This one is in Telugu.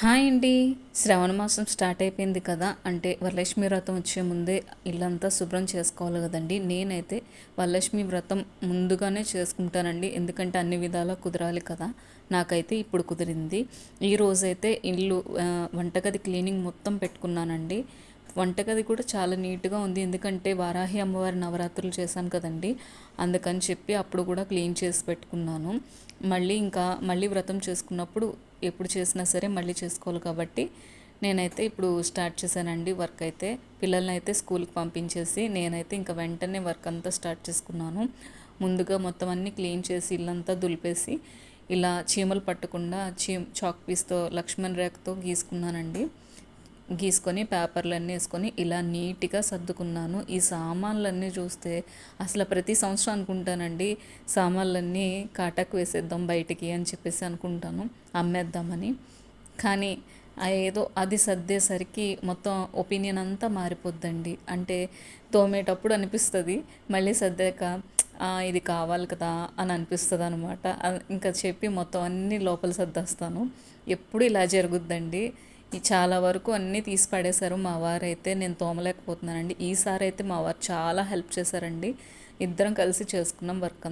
హాయ్ అండి. శ్రావణ మాసం స్టార్ట్ అయిపోయింది కదా. అంటే వరలక్ష్మి వ్రతం వచ్చే ముందే ఇల్లంతా శుభ్రం చేసుకోవాలి కదండి. నేనైతే వరలక్ష్మి వ్రతం ముందుగానే చేసుకుంటానండి. ఎందుకంటే అన్ని విధాలా కుదరాలి కదా. నాకైతే ఇప్పుడు కుదిరింది. ఈరోజైతే ఇల్లు వంటగది క్లీనింగ్ మొత్తం పెట్టుకున్నానండి. వంటగది కూడా చాలా నీట్గా ఉంది. ఎందుకంటే వారాహి అమ్మవారి నవరాత్రులు చేశాను కదండి. అందుకని చెప్పి అప్పుడు కూడా క్లీన్ చేసి పెట్టుకున్నాను. మళ్ళీ ఇంకా మళ్ళీ వ్రతం చేసుకున్నప్పుడు ఎప్పుడు చేసినా సరే మళ్ళీ చేసుకోవాలి కాబట్టి నేనైతే ఇప్పుడు స్టార్ట్ చేశానండి వర్క్ అయితే. పిల్లల్ని అయితే స్కూల్కి పంపించేసి నేనైతే ఇంకా వెంటనే వర్క్ అంతా స్టార్ట్ చేసుకున్నాను. ముందుగా మొత్తం అన్నీ క్లీన్ చేసి ఇల్లంతా దులిపేసి ఇలా చీమలు పట్టకుండా చీ చాక్ పీస్తో లక్ష్మణ్ రేఖతో గీసుకున్నానండి. గీసుకొని పేపర్లన్నీ వేసుకొని ఇలా నీట్గా సర్దుకున్నాను. ఈ సామాన్లన్నీ చూస్తే అసలు ప్రతి సంవత్సరం అనుకుంటానండి సామాన్లన్నీ కాటాకు వేసేద్దాం బయటికి అని చెప్పేసి అనుకుంటాను అమ్మేద్దామని. కానీ ఏదో అది సర్దేసరికి మొత్తం ఒపీనియన్ అంతా మారిపోద్దండి. అంటే తోమేటప్పుడు అనిపిస్తుంది మళ్ళీ సర్దాక ఇది కావాలి కదా అని అనిపిస్తుంది అనమాట ఇంకా చెప్పి మొత్తం అన్నీ లోపల సర్దేస్తాను. ఎప్పుడు ఇలా జరుగుద్దండి. చాలా వరకు అన్నీ తీసి పడేశారు. మా వారైతే నేను తోమలేకపోతున్నానండి. ఈసారి అయితే మా వారు చాలా హెల్ప్ చేశారండి. ఇద్దరం కలిసి చేసుకున్నాం వర్క్ అంతా.